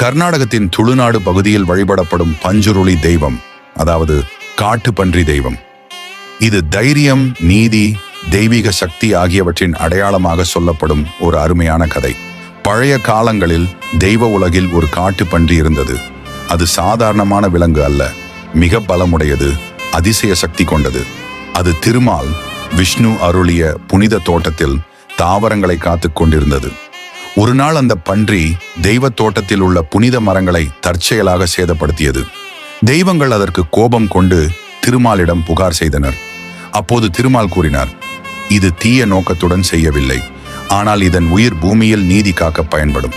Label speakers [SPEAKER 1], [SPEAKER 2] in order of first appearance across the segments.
[SPEAKER 1] கர்நாடகத்தின் துளுநாடு பகுதியில் வழிபடப்படும் பஞ்சுருளி தெய்வம் அதாவது காட்டு பன்றி தெய்வம். இது தைரியம் நீதி தெய்வீக சக்தி ஆகியவற்றின் அடையாளமாக சொல்லப்படும் ஒரு அருமையான கதை. பழைய காலங்களில் தெய்வ உலகில் ஒரு காட்டு பன்றி இருந்தது. அது சாதாரணமான விலங்கு அல்ல மிக பலமுடையது அதிசய சக்தி கொண்டது. அது திருமால் விஷ்ணு அருளிய புனித தோட்டத்தில் தாவரங்களை காத்து கொண்டிருந்தது. ஒரு நாள் அந்த பன்றி தெய்வ தோட்டத்தில் உள்ள புனித மரங்களை தற்செயலாக சேதப்படுத்தியது. தெய்வங்கள் அதற்கு கோபம் கொண்டு திருமாலிடம் புகார் செய்தனர். அப்போது திருமால் கூறினார் இது தீய நோக்கத்துடன் செய்யவில்லை. ஆனால் இதன் உயிர் பூமியில் நீதி காக்க பயன்படும்.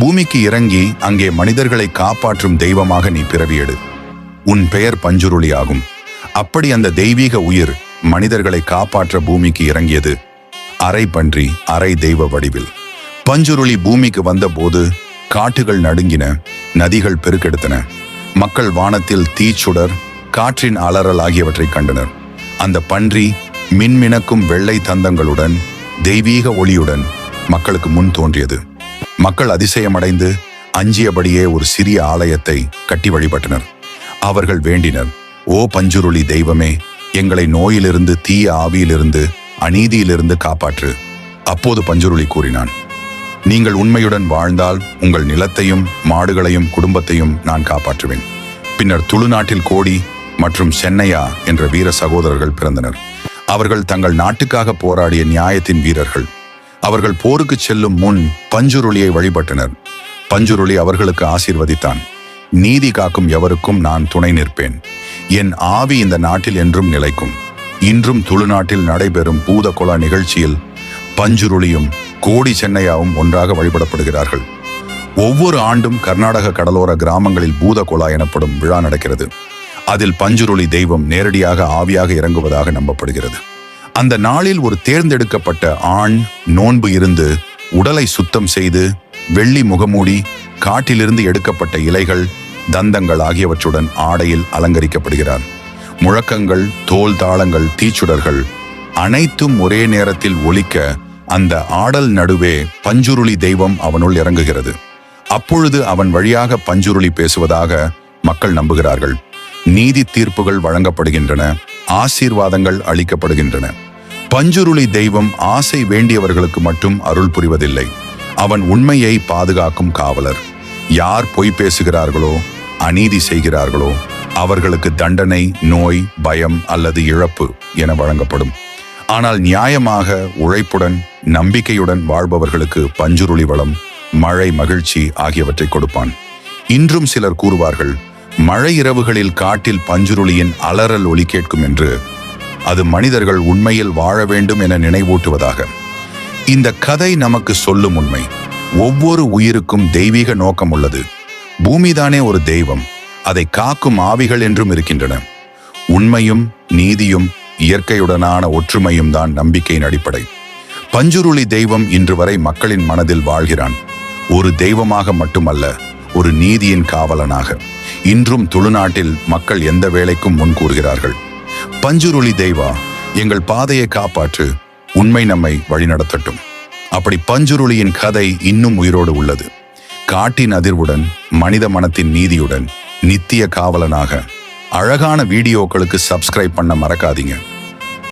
[SPEAKER 1] பூமிக்கு இறங்கி அங்கே மனிதர்களை காப்பாற்றும் தெய்வமாக நீ பிறவியெடு. உன் பெயர் பஞ்சுருளி ஆகும் அப்படி அந்த தெய்வீக உயிர் மனிதர்களை காப்பாற்ற பூமிக்கு இறங்கியது அரை பன்றி அரை தெய்வ வடிவில். பஞ்சுருளி பூமிக்கு வந்தபோது காட்டுகள் நடுங்கின நதிகள் பெருக்கெடுத்தன. மக்கள் வானத்தில் தீச்சுடர் காற்றின் அலறல் ஆகியவற்றை கண்டனர். அந்த பன்றி மின்மினக்கும் வெள்ளை தந்தங்களுடன் தெய்வீக ஒளியுடன் மக்களுக்கு முன் தோன்றியது. மக்கள் அதிசயமடைந்து அஞ்சியபடியே ஒரு சிறிய ஆலயத்தை கட்டி வழிபட்டனர். அவர்கள் வேண்டினர் ஓ பஞ்சுருளி தெய்வமே எங்களை நோயிலிருந்து தீய ஆவியிலிருந்து அநீதியிலிருந்து காப்பாற்று அப்போது பஞ்சுருளி கூறினான். நீங்கள் உண்மையுடன் வாழ்ந்தால் உங்கள் நிலத்தையும் மாடுகளையும் குடும்பத்தையும் நான் காப்பாற்றுவேன். பின்னர் துளுநாட்டில் கோடி மற்றும் சென்னையா என்ற வீர சகோதரர்கள் பிறந்தனர். அவர்கள் தங்கள் நாட்டுக்காக போராடிய நியாயத்தின் வீரர்கள். அவர்கள் போருக்கு செல்லும் முன் பஞ்சுருளியை வழிபட்டனர். பஞ்சுருளி அவர்களுக்கு ஆசீர்வதித்தான். நீதி காக்கும் எவருக்கும் நான் துணை நிற்பேன். என் ஆவி இந்த நாட்டில் என்றும் நிலைக்கும். இன்றும் துளுநாட்டில் நடைபெறும் பூத நிகழ்ச்சியில் பஞ்சுருளியும் கோடி சென்னையாவும் ஒன்றாக வழிபடப்படுகிறார்கள். ஒவ்வொரு ஆண்டும் கர்நாடக கடலோர கிராமங்களில் பூதகோலா எனப்படும் விழா நடக்கிறது. அதில் பஞ்சுருளி தெய்வம் நேரடியாக ஆவியாக இறங்குவதாக நம்பப்படுகிறது. அந்த நாளில் ஒரு தேர்ந்தெடுக்கப்பட்ட ஆண் நோன்பு இருந்து உடலை சுத்தம் செய்து வெள்ளி முகமூடி காட்டிலிருந்து எடுக்கப்பட்ட இலைகள் தந்தங்கள் ஆகியவற்றுடன் ஆடையில் அலங்கரிக்கப்படுகிறார். முழக்கங்கள் தோல் தாளங்கள் தீச்சுடர்கள் அனைத்தும் ஒரே நேரத்தில் ஒலிக்க அந்த ஆடல் நடுவே பஞ்சுருளி தெய்வம் அவனுள் இறங்குகிறது. அப்பொழுது அவன் வழியாக பஞ்சுருளி பேசுவதாக மக்கள் நம்புகிறார்கள். நீதி தீர்ப்புகள் வழங்கப்படுகின்றன ஆசீர்வாதங்கள் அளிக்கப்படுகின்றன. பஞ்சுருளி தெய்வம் ஆசை வேண்டியவர்களுக்கு மட்டும் அருள் புரிவதில்லை. அவன் உண்மையை பாதுகாக்கும் காவலர். யார் பொய் பேசுகிறார்களோ அநீதி செய்கிறார்களோ அவர்களுக்கு தண்டனை நோய் பயம் அல்லது இழப்பு என வழங்கப்படும். ஆனால் நியாயமாக உழைப்புடன் நம்பிக்கையுடன் வாழ்பவர்களுக்கு பஞ்சுருளி வளம் மழை மகிழ்ச்சி ஆகியவற்றை கொடுப்பான். இன்றும் சிலர் கூறுவார்கள் மழை இரவுகளில் காட்டில் பஞ்சுருளியின் அலறல் ஒலி கேட்கும் என்று. அது மனிதர்கள் உண்மையில் வாழ வேண்டும் என நினைவூட்டுவதாக. இந்த கதை நமக்கு சொல்லும் உண்மை. ஒவ்வொரு உயிருக்கும் தெய்வீக நோக்கம் உள்ளது. பூமிதானே ஒரு தெய்வம். அதை காக்கும் ஆவிகள் என்றும் இருக்கின்றன. உண்மையும் நீதியும் இயற்கையுடனான ஒற்றுமையும் தான் நம்பிக்கையின் அடிப்படை. பஞ்சுருளி தெய்வம் இன்று வரை மக்களின் மனதில் வாழ்கிறான். ஒரு தெய்வமாக மட்டுமல்ல ஒரு நீதியின் காவலனாக. இன்றும் துளுநாட்டில் மக்கள் எந்த வேலைக்கும் முன் கூறுகிறார்கள். பஞ்சுருளி தெய்வா எங்கள் பாதையை காப்பாற்று உண்மை நம்மை வழிநடத்தட்டும். அப்படி பஞ்சுருளியின் கதை இன்னும் உயிரோடு உள்ளது. காட்டின் அதிர்வுடன் மனித மனத்தின் நீதியுடன் நித்திய காவலனாக. அழகான வீடியோக்களுக்கு சப்ஸ்கிரைப் பண்ண மறக்காதீங்க.